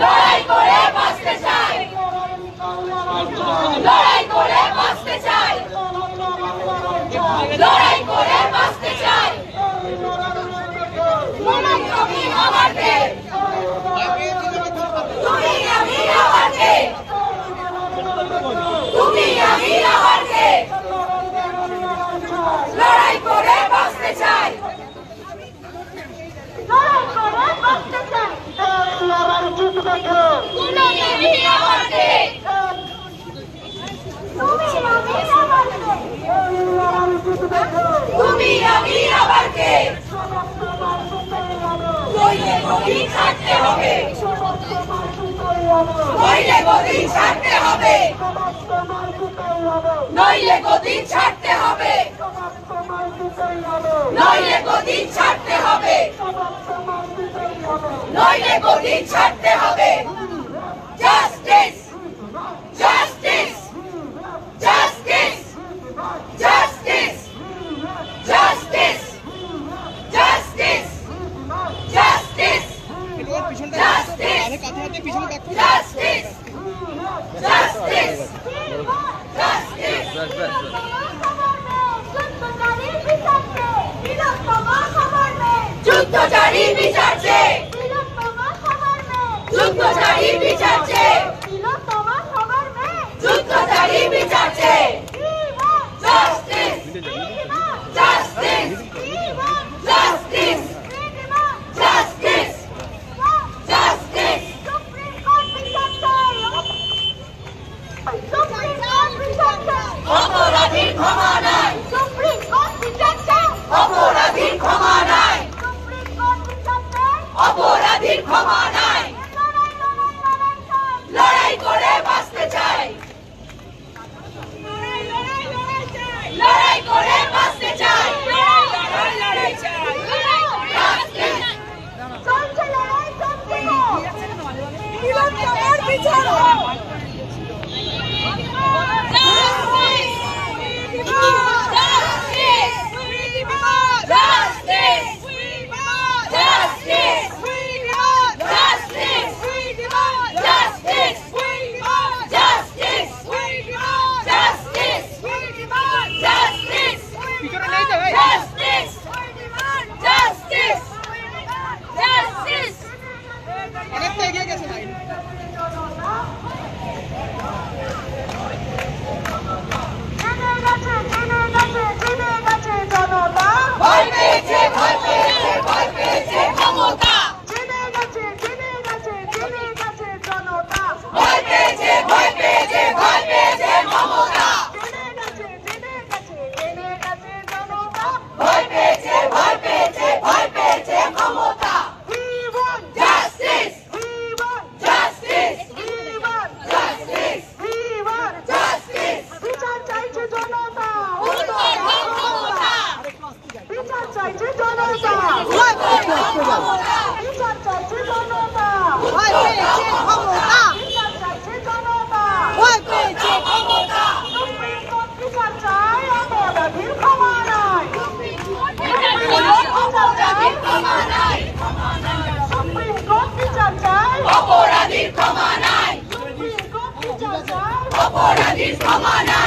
লড়াই করে বাঁচতে চাই লড়াই ছাড়তে হবে। নইলে গদি ছাড়তে হবে। নইলে গদি ছাড়তে হবে। নইলে গদি ছাড়তে হবে। নইলে গদি ছাড়তে হবে। Come on now.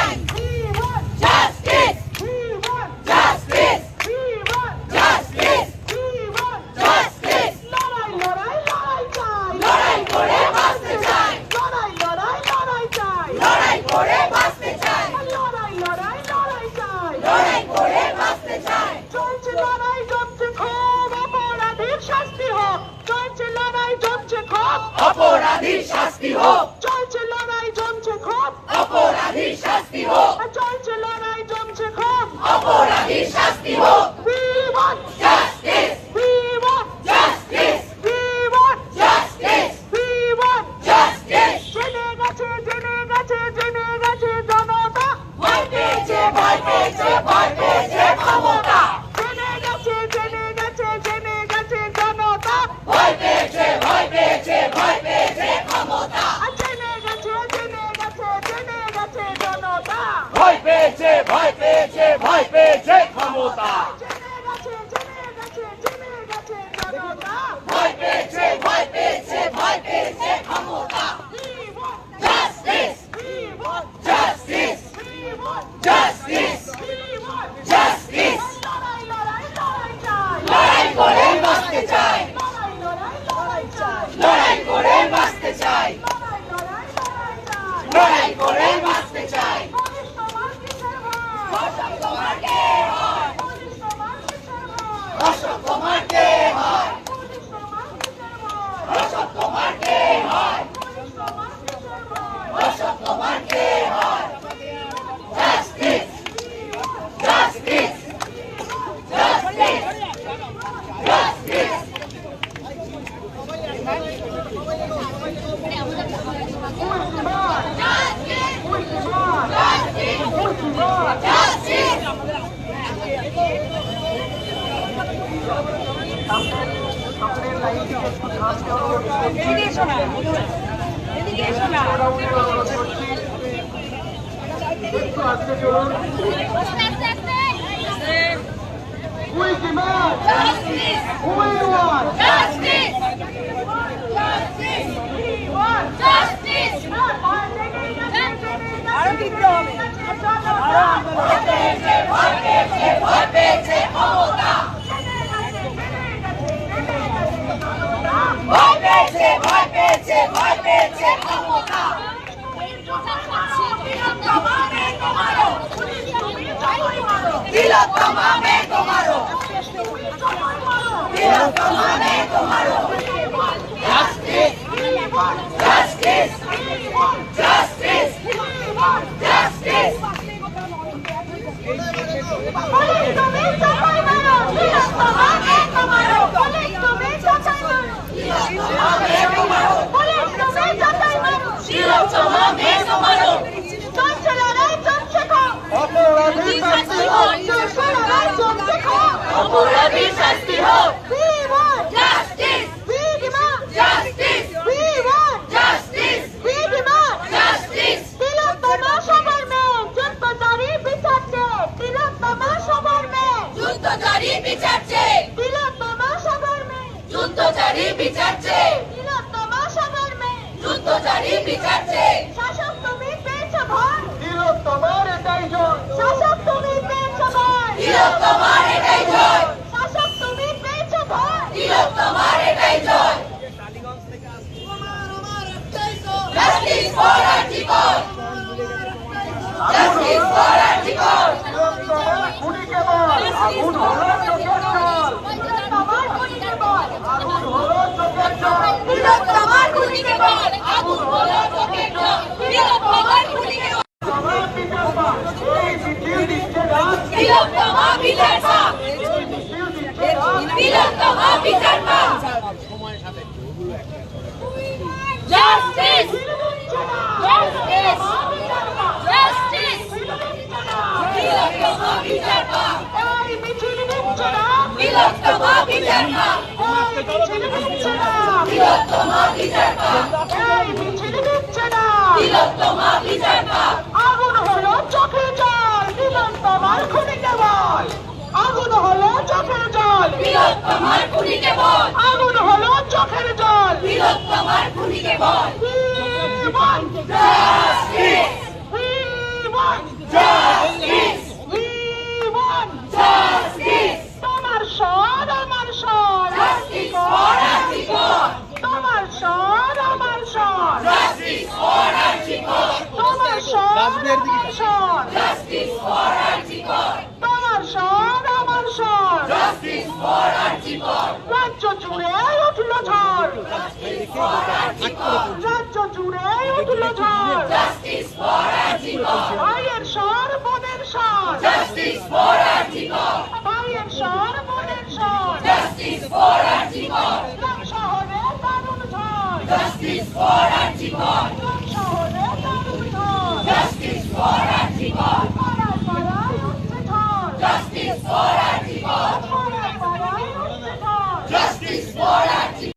ভয় পেয়েছে ভয় পেয়েছে ক্ষমতা জেনে গেছে জেনে গেছে জেনে গেছে জনতা ভয় পেয়েছে ভয় পেয়েছে ভয় পেয়েছে ক্ষমতা জেনে গেছে জেনে গেছে জেনে গেছে জনতা ভয় পেয়েছে ভয় পেয়েছে ভয় পেয়েছে ক্ষমতা চাই লড়াই করে বাঁচতে চাই পুলিশ তোমার কিসের ভয় অশোক তোমার কে হয় পুলিশ তোমার কিসের ভয় অশোক তোমার কে হয় পুলিশ তোমার কিসের ভয় অশোক তোমার কে হয় পুলিশ তোমার কিসের ভয় অশোক তোমার কে হয় justice justice justice justice We demand who we want justice. Justice. we want justice. আরও দিতে হবে ভয় পেয়েছে ভয় পেয়েছে ক্ষমতা ভয় পেয়েছে ভয় পেয়েছে ভয় পেয়েছে ক্ষমতা। তিলোত্তমা মে তোমারো তিলোত্তমা জাস্টিস তিলোত্তমা মে তোমারো অপরাধী শাস্তি হোক চলছে খাও অপরাধী শাস্তি হোক We want justice We demand justice We want justice We demand justice Tilottama সবার মেয়ে যুদ্ধচারী বিচার চেয়ে তিলোত্তমা সবার মেয়ে যুদ্ধচারী বিচার চেয়ে তিলোত্তমা বিচার চেয়ে তিলোত্তমা সবার মেয়ে যুদ্ধচারী বিচার চেয়ে শাসক তুমি পেয়েছ ভয় তিলোত্তমার এটাই জয় শাসক তুমি পেয়েছ ভয় তিলোত্তমার এটাই জয় শাসক তুমি পেয়েছ ভয় এটাই জয় justice for article justice for article তিলোত্তমার খুনিকে বল আগুন হলো চোখের জল তোমার খুনিকে বল আগুন হলো চোখের জল তিলোত্তমার খুনিকে বল আগুন হলো চোখের জল তিলোত্তমার খুনিকে বল আমার বিচার এই মিছিল দিচ্ছে ডাক তিলোত্তমা বিচার পাক এই মিছিল দিচ্ছে ডাক তিলোত্তমা বিচার পাক জাস্টিস জাস্টিস জাস্টিস তিলোত্তমা বিচার পাক এই মিছিল দিচ্ছে না তিলোত্তমা বিচার পাক এই মিছিল দিচ্ছে না তিলোত্তমা বিচার পাক এই মিছিল দিচ্ছে না তিলোত্তমা বিচার পাক আগুন হলো চোখের জল দিলাম তোমার বল। আগুন হলো চোখের জল। তিলোত্তমার খুনিকে বল। আগুন হলো চোখের জল। তিলোত্তমার খুনিকে বল। We We want justice We want justice তোমার স্বর আমার স্বর জাস্টিস ফর আর্টিকল তোমার স্বর আমার স্বর জাস্টিস ফর আর্টিকল তোমার স্বর আমার স্বর জাস্টিস ফর আর্টিকল তোমার স্বর আমার স্বর জাস্টিস ফর আর্টিকল রাজ্য জুড়ে উঠল ঝড়। রাজ্য জুড়ে উঠল ঝড়। ভাইয়ের স্বর, বোনের স্বর। ভাইয়ের স্বর, বোনের স্বর। শহরে দারুণ ঝড়।